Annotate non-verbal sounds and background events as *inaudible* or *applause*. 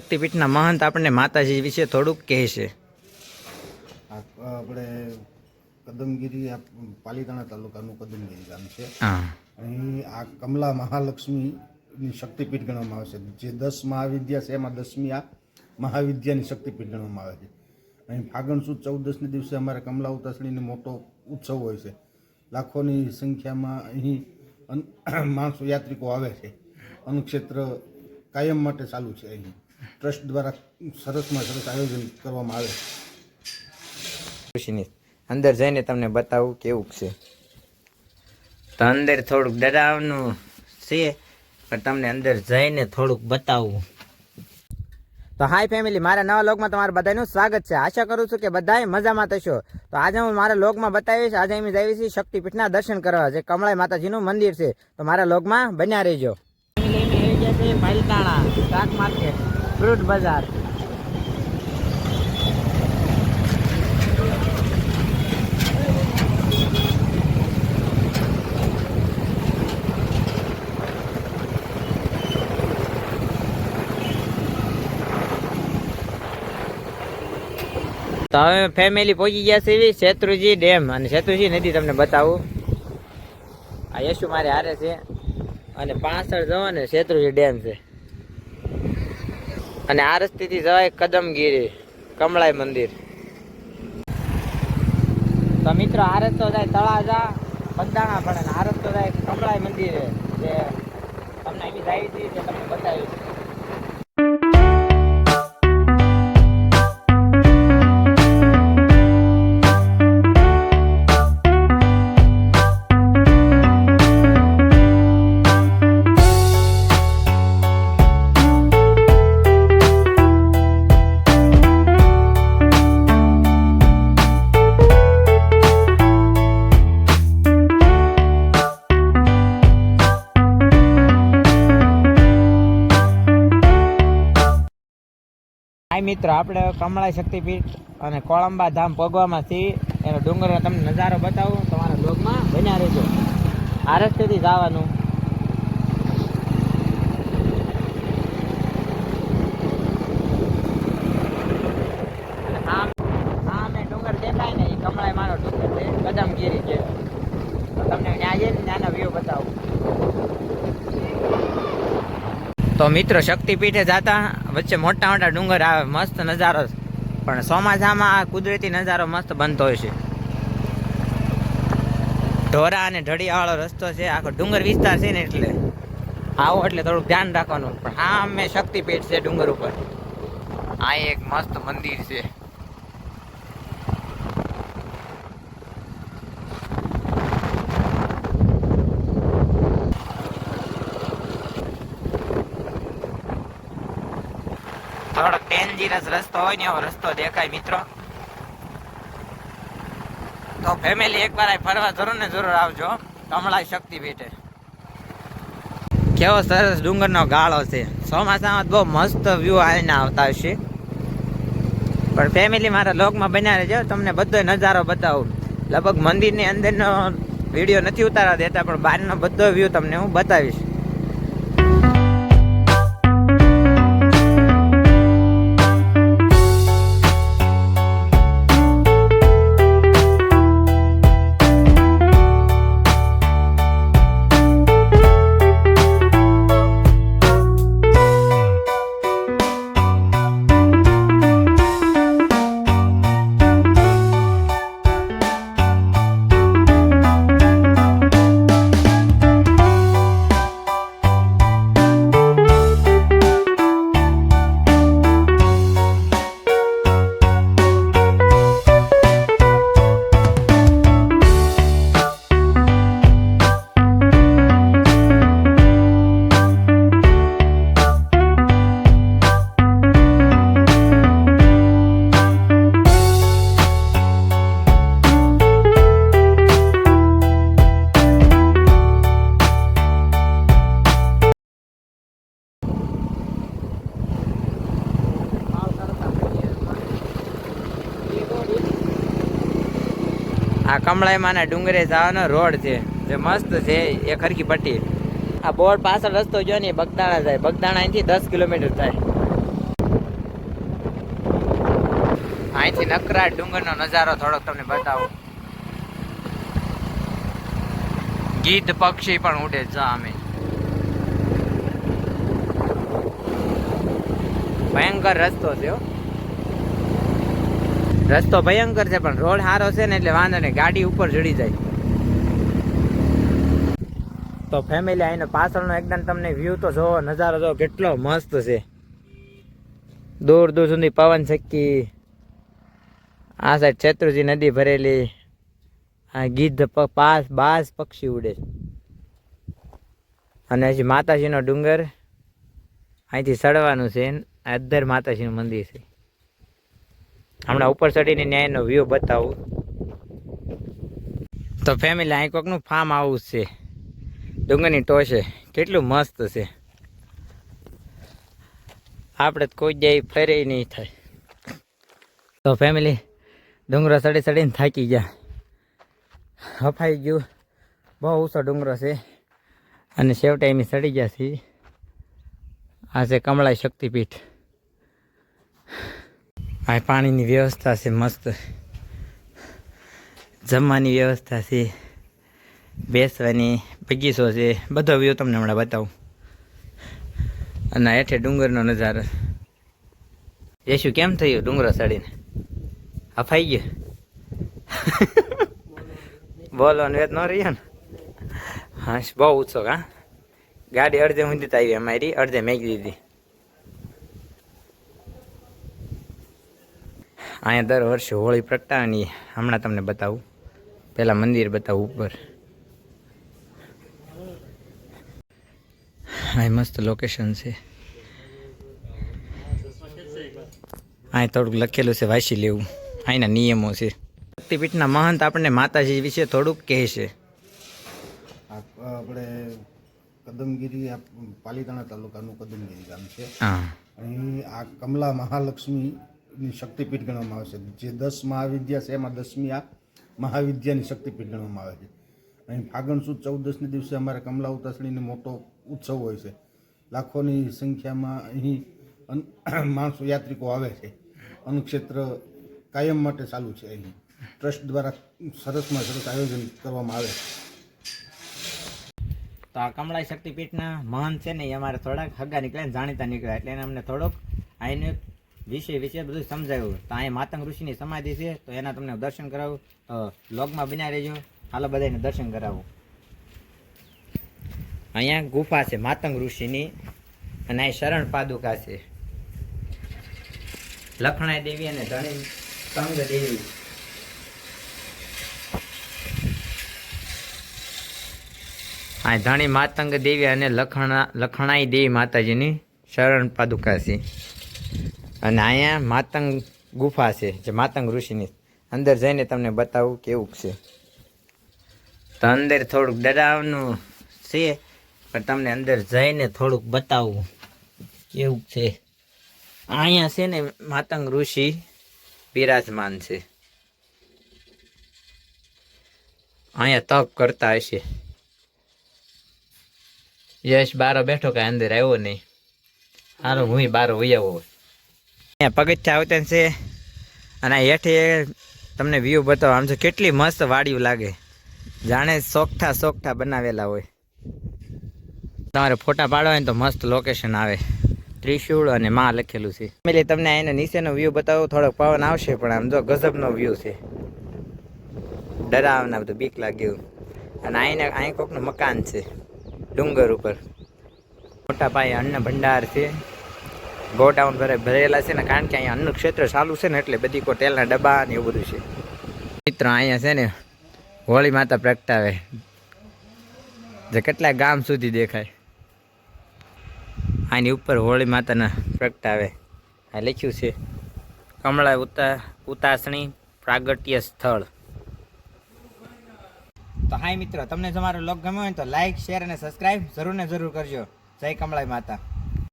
શક્તિપીઠના મહંત આપણને માતાજી વિશે થોડુંક કહેશે છે. આપણે કદમગીરી પાલીતાણા તાલુકાનું કદમગીરી ગામ છે. અહીં આ કમલા મહાલક્ષ્મીની શક્તિપીઠ ગણવામાં આવે છે. જે દસ મહાવિદ્યા છે એમાં દસમી આ મહાવિદ્યાની શક્તિપીઠ ગણવામાં આવે છે. અહીં ફાગણ સુદ ચૌદસને દિવસે અમારે કમલા ઉતાસણીનો મોટો ઉત્સવ હોય છે. લાખોની સંખ્યામાં અહીં માણસો યાત્રિકો આવે છે. અનુક્ષેત્ર કાયમ માટે ચાલુ છે અહીં. ટ્રસ્ટ દ્વારા સરસમાં સરસ આયોજન કરવામાં આવે. ખુશીની. અંદર જઈને તમને બતાવું કેવું છે. તો અંદર થોડુંક ડરાવનું છે પણ તમને અંદર જઈને થોડુંક બતાવું. તો હાય ફેમિલી મારા નવા લોગમાં તમારા બધાનું સ્વાગત છે. આશા કરું છું કે બધાય મજામાં થશો. તો આજે હું મારા લોગમાં બતાવીશ. આજે અમે જઈએ છીએ શક્તિપીઠના દર્શન કરવા જે કમળાઈ માતાજીનું મંદિર છે. તો મારા લોગમાં બન્યા રહેજો. પાલતાણા શાક માર્કેટ. ફ્રૂટ બજાર. તો હવે ફેમિલી પહોંચી ગયા છે એવી શેત્રુજી ડેમ. અને શેત્રુજી નદી તમને બતાવું. આ યશુ મારે હારે છે. અને પાછળ જવો ને શેત્રુજી ડેમ છે. અને આ રસ્તેથી જવાય કદમગીરી, કમળાઈ મંદિર. તો મિત્રો, આ રસ્તો જાય તળાજા, બગદાણા પડે આ રસ્તો જાય કમળાઈ મંદિરે, જે તમને અહીં જાય છે તમને તમને બતાવીશ હાય મિત્ર, આપણે કમળા શક્તિપીઠ અને કોળંબા ધામ પગવામાંથી એનો ડુંગરનો તમને નજારો બતાવું. તમારા બ્લોગમાં બન્યા રહેજો. આ રસ્તેથી જવાનું અને આમ આમ એ ડુંગર દેખાય ને એ કમળાઈ મારો ડુંગર છે કદમગીરી છે તો તમને ત્યાં જઈને ત્યાંના વ્યૂ બતાવું તો મિત્રો શક્તિપીઠે જતા વચ્ચે મોટા મોટા ડુંગર આવે, મસ્ત નજારો. પણ ચોમાસામાં આ કુદરતી નજારો મસ્ત બનતો હોય છે. ઢોરા અને ઢળિયાવાળો રસ્તો છે, આખો ડુંગર વિસ્તાર છે ને એટલે. આવો એટલે થોડુંક ધ્યાન રાખવાનું. પણ આ મેં શક્તિપીઠ છે ડુંગર ઉપર. આ એક મસ્ત મંદિર છે થોડોક ડેન્જરસ રસ્તો હોય ને રસ્તો દેખાય, મિત્રો. તો ફેમિલી એકવાર ફરવા જરૂર ને જરૂર આવજો. કમળા શક્તિ પીઠે કેવો સરસ ડુંગરનો ગાળો છે. ચોમાસામાં બહુ મસ્ત વ્યૂ આવીને આવતા હશે. પણ ફેમિલી મારા લોકમાં બન્યા રહેજો, તમને બધો નજારો બતાવું. લગભગ મંદિરની અંદરનો વીડિયો નથી ઉતારવા દેતા, પણ બહારનો બધો વ્યૂ તમને હું બતાવીશ. કમળાઈમાંના ડુંગરે જવાનો રોડ છે. જે મસ્ત છે એ ખરકી પટ્ટી. આ બોર્ડ પાછળ રસ્તો જો ને બગદાણા જાય બગદાણા અહીંથી દસ કિલોમીટર થાય. અહીંથી નકરા ડુંગરનો નજારો થોડોક તમને બતાવો. ગીધ પક્ષી પણ ઉડે છે અમે ભયંકર રસ્તો છે રસ્તો ભયંકર છે, પણ રોડ સારો છે ને એટલે વાંધો નહીં, ગાડી ઉપર ચડી જાય. તો ફેમિલી આઈને પાછળનો એકદમ તમને વ્યૂ તો જોવો, નજારો જોવો, કેટલો મસ્ત છે. દૂર દૂર સુધી પવન શક્કી. આ સાઈડ શેત્રુજી નદી ભરેલી. આ ગીધ પાસ, બાસ પક્ષી ઉડે છે. અને હજી માતાજીનો ડુંગર. અહીંથી ચડવાનું છે અધર માતાજીનું મંદિર છે. હમણાં ઉપર ચડીને ન્યાયનો વ્યૂ બતાવું. તો ફેમિલી અહીં કોકનું ફાર્મ હાઉસ છે. ડુંગરની ટોશે કેટલું મસ્ત છે. આપણે કોઈ જાય ફરે નહીં થાય. તો ફેમિલી ડુંગરો ચડી ચડીને થાકી ગયા. હફાઈ ગયું. બહુ ઊંચો ડુંગરો છે. અને છેવટે એમ ચડી ગયા છીએ. આ છે કમળાઈ શક્તિપીઠ. આ પાણીની વ્યવસ્થા છે મસ્ત. જમવાની વ્યવસ્થા છે. બેસવાની બગીચો છે. બધો વ્યૂ તમને હમણાં બતાવું. અને હેઠે ડુંગરનો નજારો. યેશુ કેમ થયું ડુંગરો ચડીને હફાઈ ગયો? *laughs* બોલવાનું વેત ન રહ્યો ને. હા, બહુ ઉત્સુક, હા. ગાડી અડધે ઊંધી આવી, અમારી અડધે મેગી દીધી અહીંયા દર વર્ષે હોળી પ્રગટાવાની હમણાં તમને બતાવું. પહેલાં મંદિર બતાવું ઉપર. અહીં મસ્ત લોકેશન છે. અહીં થોડુંક લખેલું છે વાંચી લેવું. અહીંના નિયમો છે. શક્તિપીઠના મહંત આપણને માતાજી વિશે થોડુંક કહે છે. આ આપણે કદમગીરી આ પાલીતાણા તાલુકાનું કદમગીરી ગામ છે. હા. અહીં આ કમલા મહાલક્ષ્મીની શક્તિપીઠ ગણવામાં આવે છે. જે દસ મહાવિદ્યા છે, એમાં દસમી આ મહાવિદ્યાની શક્તિપીઠ ગણવામાં આવે છે. અહીં ફાગણ સુદ ચૌદસને દિવસે અમારે કમલા ઉતાસણીનો મોટો ઉત્સવ હોય છે. લાખોની સંખ્યામાં અહીં માણસો યાત્રિકો આવે છે. અનુક્ષેત્ર કાયમ માટે ચાલુ છે અહીં. ટ્રસ્ટ દ્વારા સરસમાં સરસ આયોજન કરવામાં આવે તો આ કમળાઈ શક્તિપીઠના મહંત છે ને એ અમારે થોડાક હગા નીકળ્યા જાણીતા નીકળ્યા એટલે એને અમને થોડોક આઈને વિશે વિશે બધું સમજાવ્યું તો અહીંયા માતંગ ઋષિની સમાધિ છે, તો એના તમને દર્શન કરાવું. તો લોગમાં બન્યા રહેજો. હાલો બધાને દર્શન કરાવું. અહીંયા ગુફા છે, માતંગ ઋષિની. અને અહીં શરણ પાદુકા છે. લખણાઈ દેવી અને ધણી તંગ દેવી. આ ધણી માતંગ દેવી અને લખણા, લખણાઈ દેવી માતાજીની શરણ પાદુકા છે. અને અહીંયા માતંગ ગુફા છે, જે માતંગ ઋષિની અંદર જઈને તમને બતાવું કેવું છે. તો અંદર થોડુંક ડરાવનું છે, પણ તમને અંદર જઈને થોડુંક બતાવું કેવું છે. અહીંયા છે ને માતંગ ઋષિ બિરાજમાન છે. અહીંયા તપ કરતા હશે. યશ બારો બેઠો કાંઈ અંદર આવ્યો નહીં. હારો હું બારો વૈયાવો અહીંયા પગથિયા આવતા છે. અને હેઠે તમને વ્યૂ બતાવો. આમ જો કેટલી મસ્ત વાડીઓ લાગે. જાણે સોખઠા સોખઠા બનાવેલા હોય. તમારે ફોટા પાડવા હોય તો મસ્ત લોકેશન આવે. ત્રિશુળ અને માં લખેલું છે. એટલે તમને એને નીચેનો વ્યૂ બતાવો. થોડોક પવન આવશે, પણ આમ જો ગજબનો વ્યૂ છે. ડરાવના બધું બીક લાગ્યું અને અહીં અહીં કોકનું મકાન છે, ડુંગર ઉપર. મોટા પાયે અન્ન ભંડાર છે. ગોડાઉન ભરે ભરેલા છે ને, કારણ કે અહીંયા અન્ન ક્ષેત્ર ચાલુ છે ને, એટલે બધી કોઈ તેલના ડબ્બા ને એવું બધું છે. મિત્ર, અહીંયા છે ને, હોળી માતા પ્રગટાવે. જે કેટલા ગામ સુધી દેખાય. આની ઉપર હોળી માતાના પ્રગટાવે. આ લખ્યું છે, કમળા ઉતા, ઉતાસણી પ્રાગટ્ય સ્થળ. તો હાય મિત્રો, તમને જો મારો લોક ગમ્યો હોય તો લાઈક શેર અને સબસ્ક્રાઇબ જરૂર ને જરૂર કરજો. જય કમળાઈ માતા.